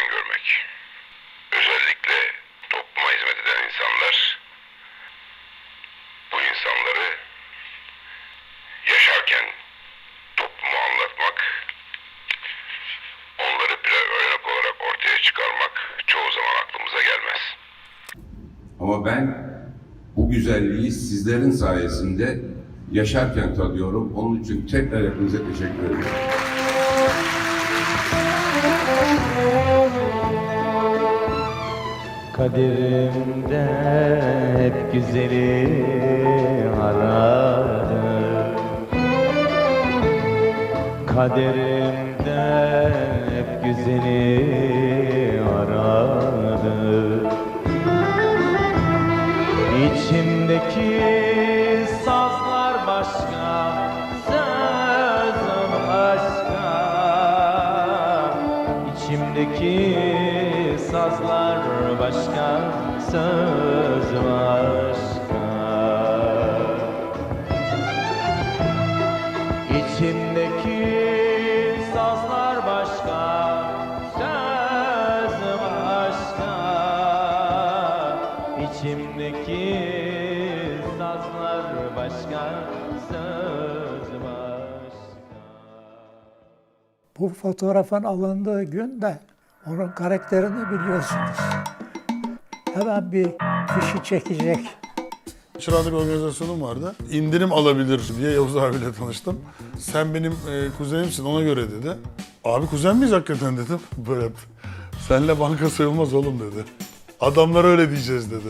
yaşarken görmek. Özellikle topluma hizmet eden insanlar bu insanları yaşarken toplumu anlatmak, onları birer örnek olarak ortaya çıkarmak çoğu zaman aklımıza gelmez. Ama ben bu güzelliği sizlerin sayesinde yaşarken tadıyorum. Onun için tekrar hepinize teşekkür ederim. Kaderimde hep güzeli aradım. Kaderimde hep güzeli aradım. İçimdeki sazlar başka, sözüm başka. İçimdeki Bu fotoğrafın alındığı gün de onun karakterini biliyorsunuz. Hemen bir fişi çekecek. Çıralık organizasyonum vardı. İndirim alabilir diye Yavuz abiyle tanıştım. Sen benim e, kuzenimsin ona göre dedi. Abi kuzen miyiz hakikaten dedim. Böyle. Senle banka sayılmaz oğlum dedi. Adamlara öyle diyeceğiz dedi.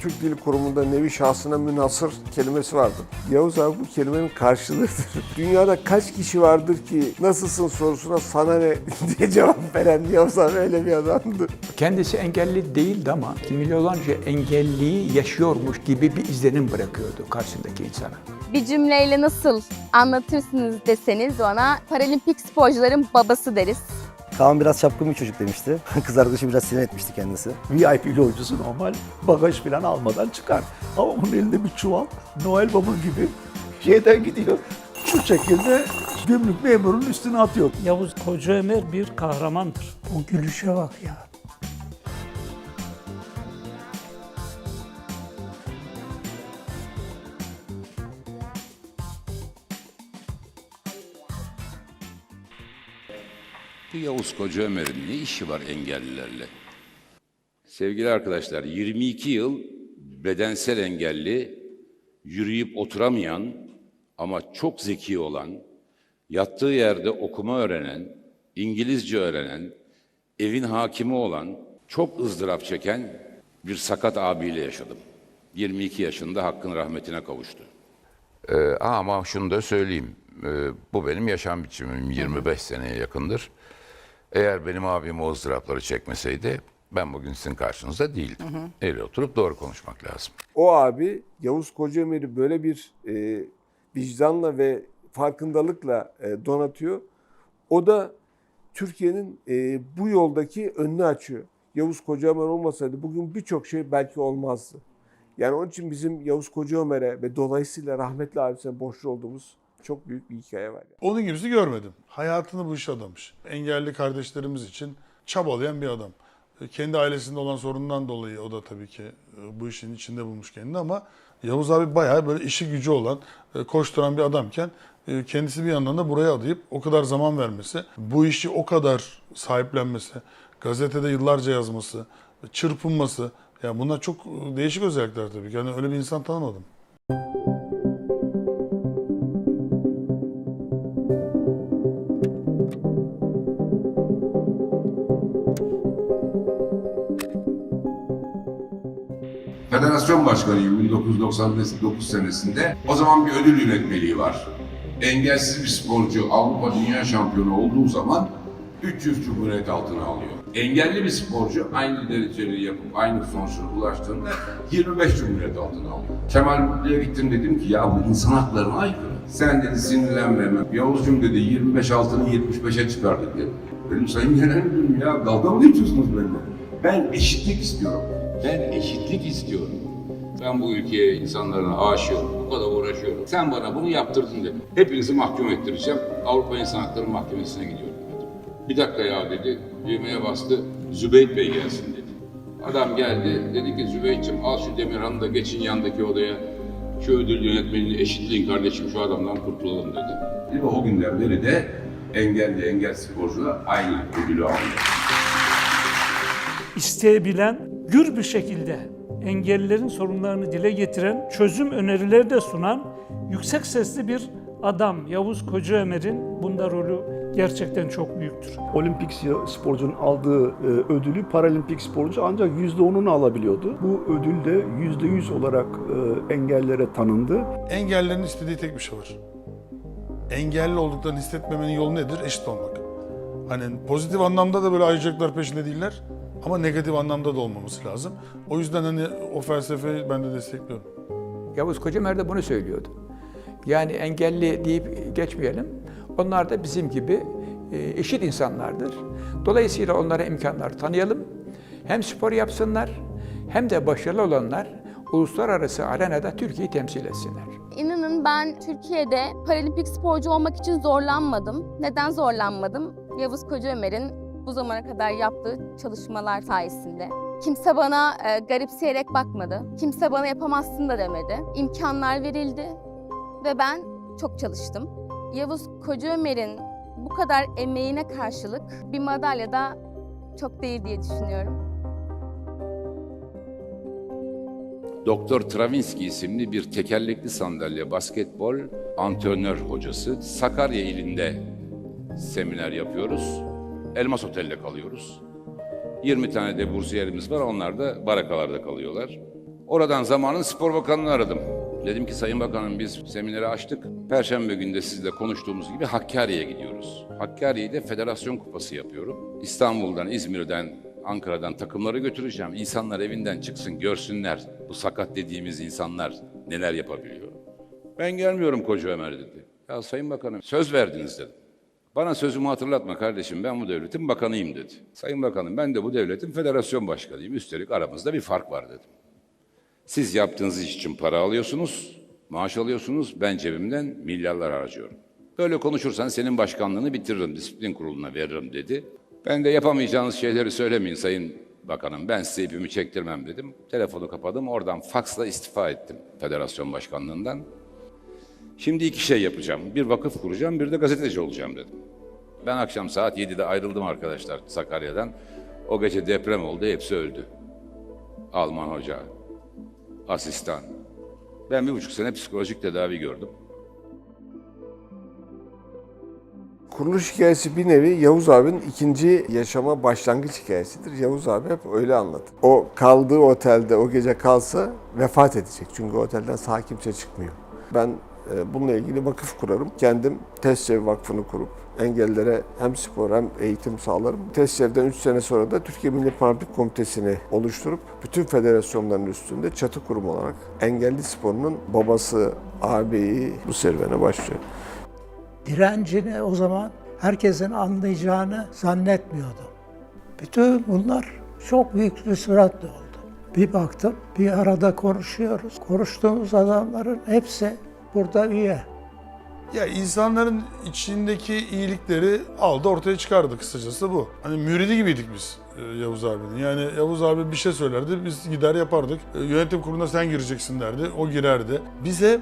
Türk Dil Kurumu'nda nevi şahsına münhasır kelimesi vardır. Yavuz abi bu kelimenin karşılığıdır. Dünyada kaç kişi vardır ki nasılsın sorusuna sana ne diye cevap veren Yavuz abi öyle bir adamdı. Kendisi engelli değildi ama milyonlarca engelliyi yaşıyormuş gibi bir izlenim bırakıyordu karşısındaki insana. Bir cümleyle nasıl anlatırsınız deseniz bana paralimpik sporcuların babası deriz. Kaan biraz çapkın bir çocuk demişti. Kız arkadaşı biraz sinir etmişti kendisi. VIP yolcusu normal bagaj falan almadan çıkar. Ama onun elinde bir çuval Noel Baba gibi şeyden gidiyor. Bu şekilde gümrük memurunun üstüne atıyor. Yavuz Kocaömer bir kahramandır. O gülüşe bak ya. Bu Yavuz Koca Ömer'in ne işi var engellilerle? Sevgili arkadaşlar, 22 yıl bedensel engelli, yürüyüp oturamayan ama çok zeki olan, yattığı yerde okuma öğrenen, İngilizce öğrenen, evin hakimi olan, çok ızdırap çeken bir sakat abiyle yaşadım. 22 yaşında hakkın rahmetine kavuştu. Ee, ama şunu da söyleyeyim. Ee, bu benim yaşam biçimim. 25 seneye yakındır. Eğer benim abim o ızdırapları çekmeseydi ben bugün sizin karşınızda değildim. Eğri oturup doğru konuşmak lazım. O abi Yavuz Kocaömer'i böyle bir e, vicdanla ve farkındalıkla e, donatıyor. O da Türkiye'nin e, bu yoldaki önünü açıyor. Yavuz Kocaömer olmasaydı bugün birçok şey belki olmazdı. Yani onun için bizim Yavuz Kocaömer'e ve dolayısıyla rahmetli abisine borçlu olduğumuz çok büyük bir hikaye var. Yani. Onun gibisi görmedim. Hayatını bu işe adamış. Engelli kardeşlerimiz için çabalayan bir adam. E, Kendi ailesinde olan sorundan dolayı o da tabii ki e, bu işin içinde bulmuş kendini ama Yavuz abi bayağı böyle işi gücü olan, e, koşturan bir adamken kendisi bir yandan da buraya adayıp o kadar zaman vermesi, bu işi o kadar sahiplenmesi, gazetede yıllarca yazması, çırpınması, yani bunlar çok değişik özellikler tabii ki. Yani öyle bir insan tanımadım. Federasyon başkanıyım 1999 senesinde. O zaman bir ödül yönetmeliği var. Engelsiz bir sporcu Avrupa Dünya Şampiyonu olduğu zaman 300 cumhuriyet altına alıyor. Engelli bir sporcu aynı dereceli yapıp aynı sonuçlara ulaştığında 25 cumhuriyet altına alıyor. Kemal Mutlu'ya gittim dedim ki ya bu insan haklarına aykırı. Sen dedi sinirlenme hemen. Yavuzcuğum dedi 25 altını 75'e çıkardık dedi. Benim sayın genel müdürüm ya dalga mı geçiyorsunuz benimle? Ben eşitlik istiyorum. Ben eşitlik istiyorum. Ben bu ülkeye insanlarına aşığım, bu kadar uğraşıyorum. Sen bana bunu yaptırdın dedim. Hepinizi mahkum ettireceğim. Avrupa İnsan Hakları Mahkemesi'ne gidiyorum dedim. Bir dakika ya dedi, düğmeye bastı, Zübeyt Bey gelsin dedi. Adam geldi, dedi ki Zübeyt'ciğim al şu Demirhan'ı da geçin yandaki odaya. Şu ödül yönetmenini eşitleyin kardeşim şu adamdan kurtulalım dedi. Ve o günden beri de engelli engel sporcular aynı ödülü aldı. İsteyebilen, gür bir şekilde engellilerin sorunlarını dile getiren, çözüm önerileri de sunan yüksek sesli bir adam Yavuz Kocaömer'in bunda rolü gerçekten çok büyüktür. Olimpik sporcunun aldığı e, ödülü paralimpik sporcu ancak %10'unu alabiliyordu. Bu ödül de %100 olarak e, engellere tanındı. Engellerin istediği tek bir şey var. Engelli olduklarını hissetmemenin yolu nedir? Eşit olmak. Hani pozitif anlamda da böyle ayrıcalıklar peşinde değiller. Ama negatif anlamda da olmaması lazım. O yüzden hani o felsefeyi ben de destekliyorum. Yavuz Kocamer de bunu söylüyordu. Yani engelli deyip geçmeyelim. Onlar da bizim gibi e, eşit insanlardır. Dolayısıyla onlara imkanlar tanıyalım. Hem spor yapsınlar hem de başarılı olanlar uluslararası arenada Türkiye'yi temsil etsinler. İnanın ben Türkiye'de paralimpik sporcu olmak için zorlanmadım. Neden zorlanmadım? Yavuz Kocaömer'in bu zamana kadar yaptığı çalışmalar sayesinde. Kimse bana e, garipseyerek bakmadı. Kimse bana yapamazsın da demedi. İmkanlar verildi ve ben çok çalıştım. Yavuz Kocaömer'in bu kadar emeğine karşılık bir madalya da çok değil diye düşünüyorum. Doktor Travinski isimli bir tekerlekli sandalye basketbol antrenör hocası. Sakarya ilinde seminer yapıyoruz. Elmas Otel'de kalıyoruz. 20 tane de bursiyerimiz var. Onlar da barakalarda kalıyorlar. Oradan zamanın spor bakanını aradım. Dedim ki Sayın Bakanım biz semineri açtık. Perşembe günü de sizle konuştuğumuz gibi Hakkari'ye gidiyoruz. Hakkari'de federasyon kupası yapıyorum. İstanbul'dan, İzmir'den, Ankara'dan takımları götüreceğim. İnsanlar evinden çıksın görsünler bu sakat dediğimiz insanlar neler yapabiliyor. Ben gelmiyorum Koca Ömer dedi. Ya Sayın Bakanım söz verdiniz dedim. Bana sözümü hatırlatma kardeşim ben bu devletin bakanıyım dedi. Sayın Bakanım ben de bu devletin federasyon başkanıyım. Üstelik aramızda bir fark var dedim. Siz yaptığınız iş için para alıyorsunuz, maaş alıyorsunuz. Ben cebimden milyarlar harcıyorum. Böyle konuşursan senin başkanlığını bitiririm, disiplin kuruluna veririm dedi. Ben de yapamayacağınız şeyleri söylemeyin Sayın Bakanım. Ben size ipimi çektirmem dedim. Telefonu kapadım. Oradan faksla istifa ettim federasyon başkanlığından. Şimdi iki şey yapacağım. Bir vakıf kuracağım, bir de gazeteci olacağım dedim. Ben akşam saat 7'de ayrıldım arkadaşlar Sakarya'dan. O gece deprem oldu, hepsi öldü. Alman hoca, asistan. Ben bir buçuk sene psikolojik tedavi gördüm. Kuruluş hikayesi bir nevi Yavuz abinin ikinci yaşama başlangıç hikayesidir. Yavuz abi hep öyle anlatır. O kaldığı otelde o gece kalsa vefat edecek. Çünkü otelden sağ kimse çıkmıyor. Ben bununla ilgili vakıf kurarım. Kendim Testçev Vakfı'nı kurup engellilere hem spor hem eğitim sağlarım. Testçev'den 3 sene sonra da Türkiye Milli Paralimpik Komitesi'ni oluşturup bütün federasyonların üstünde çatı kurum olarak engelli sporunun babası, ağabeyi bu serüvene başlıyor. Direncini o zaman herkesin anlayacağını zannetmiyordum. Bütün bunlar çok büyük bir süratle oldu. Bir baktım bir arada konuşuyoruz. Konuştuğumuz adamların hepsi burada üye. Ya insanların içindeki iyilikleri aldı ortaya çıkardı kısacası bu. Hani müridi gibiydik biz e, Yavuz abinin. Yani Yavuz abi bir şey söylerdi biz gider yapardık. E, Yönetim kuruluna sen gireceksin derdi. O girerdi. Bize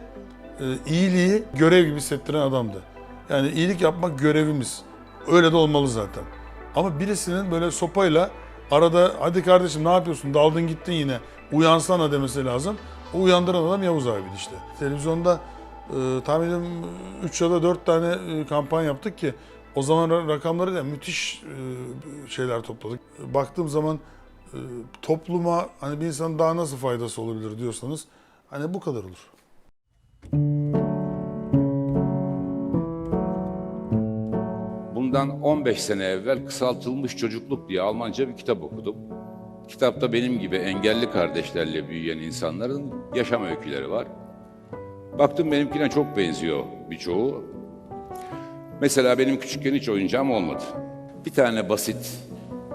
e, iyiliği görev gibi hissettiren adamdı. Yani iyilik yapmak görevimiz. Öyle de olmalı zaten. Ama birisinin böyle sopayla arada hadi kardeşim ne yapıyorsun daldın gittin yine uyansana demesi lazım. O uyandıran adam Yavuz abiydi işte. Televizyonda e, tahmin ediyorum 3 ya da 4 tane e, kampanya yaptık ki o zaman ra- rakamları da müthiş e, şeyler topladık. Baktığım zaman e, topluma hani bir insanın daha nasıl faydası olabilir diyorsanız hani bu kadar olur. Bundan 15 sene evvel Kısaltılmış Çocukluk diye Almanca bir kitap okudum. Kitapta benim gibi engelli kardeşlerle büyüyen insanların yaşam öyküleri var. Baktım benimkine çok benziyor birçoğu. Mesela benim küçükken hiç oyuncağım olmadı. Bir tane basit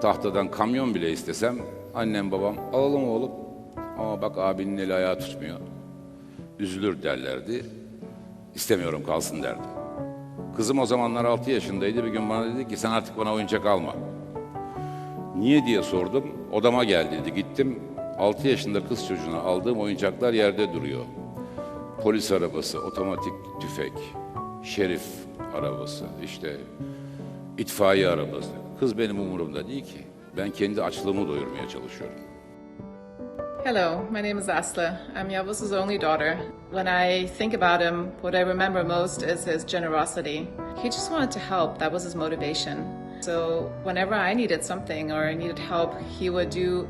tahtadan kamyon bile istesem annem babam alalım oğlum. Ama bak abinin eli ayağı tutmuyor. Üzülür derlerdi. İstemiyorum kalsın derdi. Kızım o zamanlar 6 yaşındaydı. Bir gün bana dedi ki sen artık bana oyuncak alma. Niye diye sordum. Odama gel dedi. Gittim. 6 yaşında kız çocuğuna aldığım oyuncaklar yerde duruyor. Polis arabası, otomatik tüfek, şerif arabası, işte itfaiye arabası. Kız benim umurumda değil ki. Ben kendi açlığımı doyurmaya çalışıyorum. Hello, my name is Asla. I'm Yavuz's only daughter. When I think about him, what I remember most is his generosity. He just wanted to help, that was his motivation. So, whenever I needed something or I needed help, he would do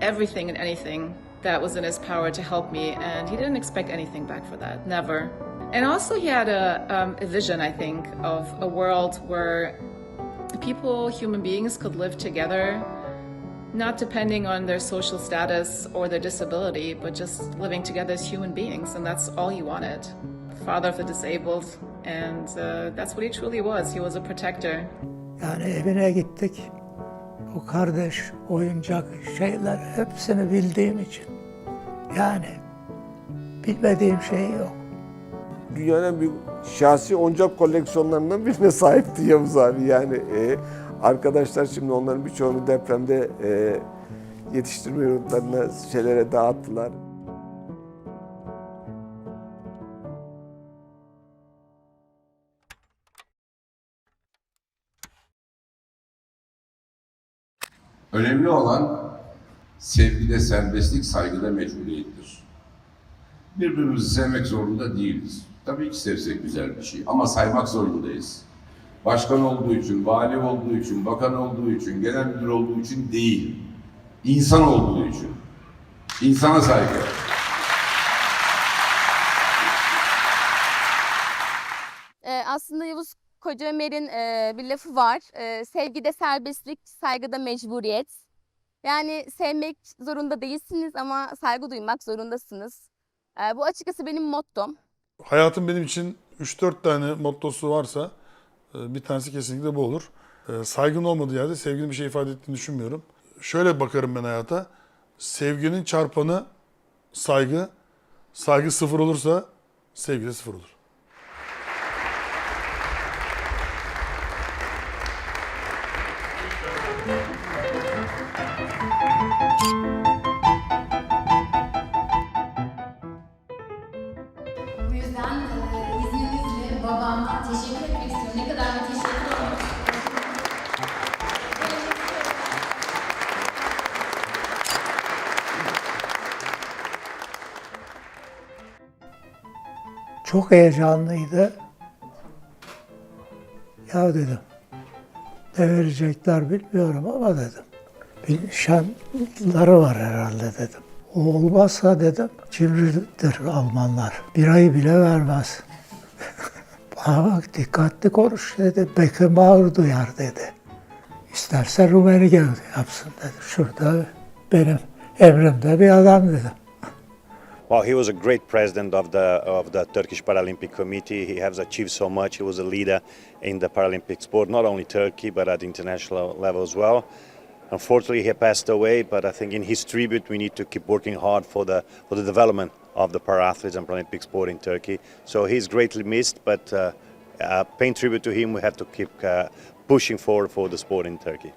everything and anything that was in his power to help me, and he didn't expect anything back for that, never. And also, he had a, um, a vision, I think, of a world where people, human beings, could live together not depending on their social status or their disability, but just living together as human beings, and that's all he wanted. Father of the disabled, and uh, that's what he truly was. He was a protector. Yani evine gittik. O kardeş, oyuncak şeyler hepsini bildiğim için. Yani bilmediğim şey yok. Dünyanın en büyük şahsi oyuncak koleksiyonlarından birine sahipti Yavuz abi. Yani e, arkadaşlar şimdi onların birçoğunu depremde e, yetiştirme yurtlarına, şeylere dağıttılar. Önemli olan sevgide serbestlik, saygıda mecburiyettir. Birbirimizi sevmek zorunda değiliz. Tabii ki sevsek güzel bir şey ama saymak zorundayız. Başkan olduğu için, vali olduğu için, bakan olduğu için, genel müdür olduğu için değil. İnsan olduğu için. İnsana saygı. Ee, aslında Yavuz Koca Ömer'in e, bir lafı var. Ee, sevgide serbestlik, saygıda mecburiyet. Yani sevmek zorunda değilsiniz ama saygı duymak zorundasınız. Ee, bu açıkçası benim mottom. Hayatım benim için 3-4 tane mottosu varsa e, bir tanesi kesinlikle bu olur. E, Saygın olmadığı yerde sevginin bir şey ifade ettiğini düşünmüyorum. Şöyle bakarım ben hayata. Sevginin çarpanı saygı. Saygı sıfır olursa sevgi de sıfır olur. Çok heyecanlıydı. Ya dedim, ne verecekler bilmiyorum ama dedim. Bir nişanları var herhalde dedim. O olmazsa dedim, cimridir Almanlar. Bir ayı bile vermez. Bana bak dikkatli konuş dedi. Beckenbauer duyar dedi. İsterse Rumeni gel yapsın dedi. Şurada benim emrimde bir adam dedim. Well, he was a great president of the of the Turkish Paralympic Committee. He has achieved so much. He was a leader in the Paralympic sport, not only Turkey but at international level as well. Unfortunately, he passed away. But I think in his tribute, we need to keep working hard for the for the development of the para athletes and Paralympic sport in Turkey. So he's greatly missed. But uh, uh, paying tribute to him, we have to keep uh, pushing forward for the sport in Turkey.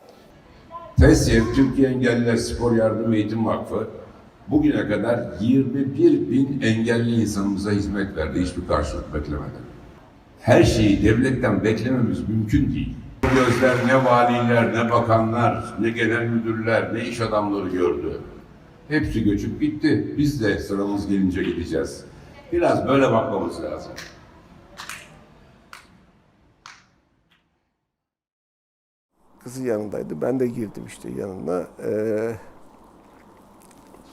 TESYEV, Türkiye Engelliler Spor Yardım Eğitim Vakfı bugüne kadar 21 bin engelli insanımıza hizmet verdi hiçbir karşılık beklemeden. Her şeyi devletten beklememiz mümkün değil. Bu gözler ne valiler, ne bakanlar, ne genel müdürler, ne iş adamları gördü. Hepsi göçüp gitti. Biz de sıramız gelince gideceğiz. Biraz böyle bakmamız lazım. Kızı yanındaydı. Ben de girdim işte yanına. Ee,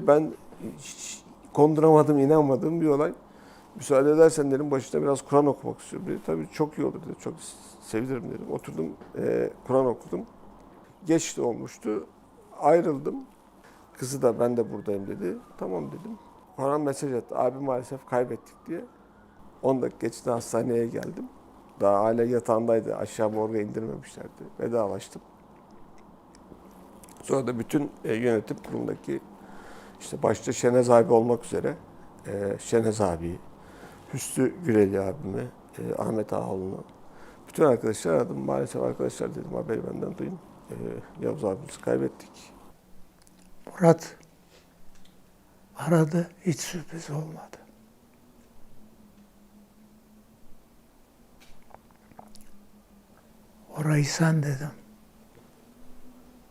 ben hiç konduramadım, inanmadığım bir olay. Müsaade edersen dedim başında biraz Kur'an okumak istiyorum dedi. Tabii çok iyi olur dedi. Çok sevinirim dedim. Oturdum, e, Kur'an okudum. Geç de olmuştu. Ayrıldım. Kızı da ben de buradayım dedi. Tamam dedim. Kur'an mesaj attı. Abi maalesef kaybettik diye. 10 dakika geçti hastaneye geldim. Daha hala yatağındaydı. Aşağı morga indirmemişlerdi. Vedalaştım. Sonra da bütün e, yönetim kurulundaki işte başta Şenez abi olmak üzere e, Şenez abi, Hüsnü Güreli abimi, e, Ahmet Ağaoğlu'nu bütün arkadaşlar aradım. Maalesef arkadaşlar dedim haberi benden duyun. E, Yavuz abimizi kaybettik. Murat aradı, hiç sürpriz olmadı. Orayı sen dedim.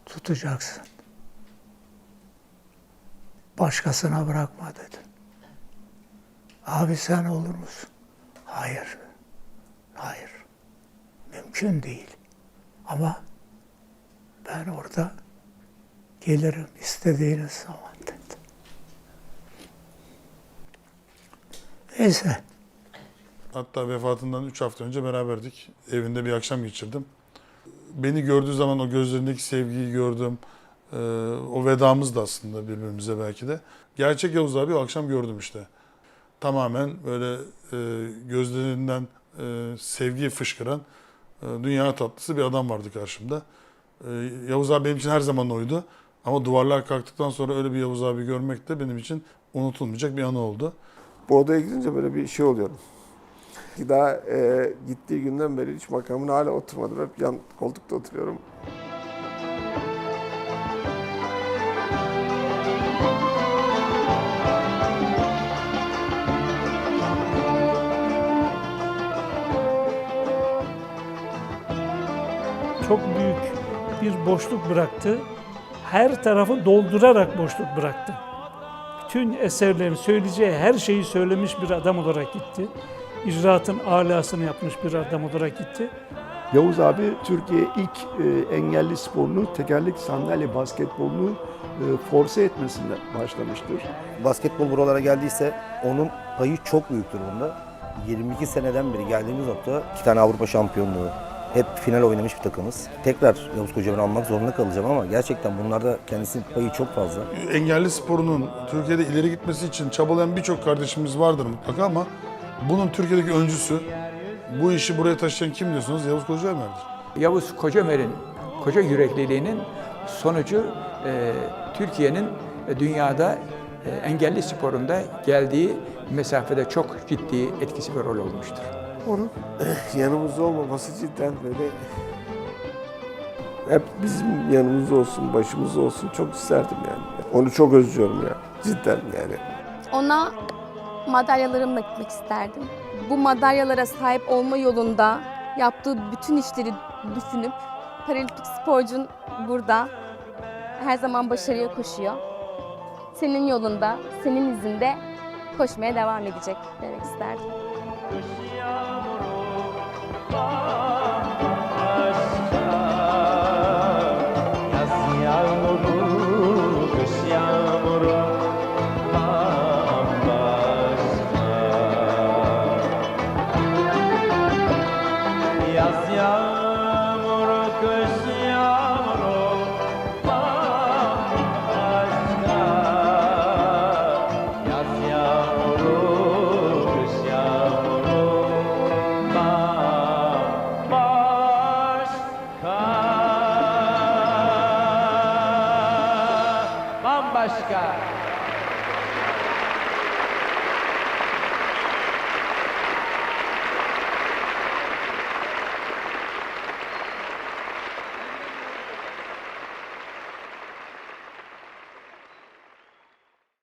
Tutacaksın. Başkasına bırakma dedim. Abi sen olur musun? Hayır. Hayır. Mümkün değil. Ama ben orada gelirim istediğiniz zaman dedi. Neyse. Hatta vefatından 3 hafta önce beraberdik. Evinde bir akşam geçirdim. Beni gördüğü zaman o gözlerindeki sevgiyi gördüm. Ee, o vedamız da aslında birbirimize belki de. Gerçek Yavuz abi o akşam gördüm işte. Tamamen böyle e, gözlerinden e, sevgiyi fışkıran e, dünya tatlısı bir adam vardı karşımda. E, Yavuz abi benim için her zaman oydu. Ama duvarlar kalktıktan sonra öyle bir Yavuz abi görmek de benim için unutulmayacak bir anı oldu. Bu odaya gidince böyle bir şey oluyorum. Daha e, gittiği günden beri hiç makamına hala oturmadım. Hep yan koltukta oturuyorum. Çok büyük bir boşluk bıraktı. Her tarafı doldurarak boşluk bıraktı. Bütün eserlerini, söyleyeceği her şeyi söylemiş bir adam olarak gitti. İcraatın alasını yapmış bir adam olarak gitti. Yavuz abi Türkiye ilk e, engelli sporunu, tekerlek sandalye basketbolunu e, force etmesinden başlamıştır. Basketbol buralara geldiyse onun payı çok büyüktür bunda. 22 seneden beri geldiğimiz nokta iki tane Avrupa şampiyonluğu, hep final oynamış bir takımız. Tekrar Yavuz Kocaman'ı almak zorunda kalacağım ama gerçekten bunlarda kendisinin payı çok fazla. engelli sporunun Türkiye'de ileri gitmesi için çabalayan birçok kardeşimiz vardır mutlaka ama bunun Türkiye'deki öncüsü, bu işi buraya taşıyan kim diyorsunuz? Yavuz Kocaömer'dir. Yavuz Kocamer'in koca yürekliliğinin sonucu e, Türkiye'nin dünyada e, engelli sporunda geldiği mesafede çok ciddi etkisi ve rol olmuştur. Onun yanımızda olmaması cidden böyle hep bizim yanımızda olsun, başımızda olsun çok isterdim yani. Onu çok özlüyorum ya. Cidden yani. Ona madalyalarımla gitmek isterdim. Bu madalyalara sahip olma yolunda yaptığı bütün işleri düşünüp paralimpik sporcun burada her zaman başarıya koşuyor. Senin yolunda, senin izinde koşmaya devam edecek demek isterdim. far.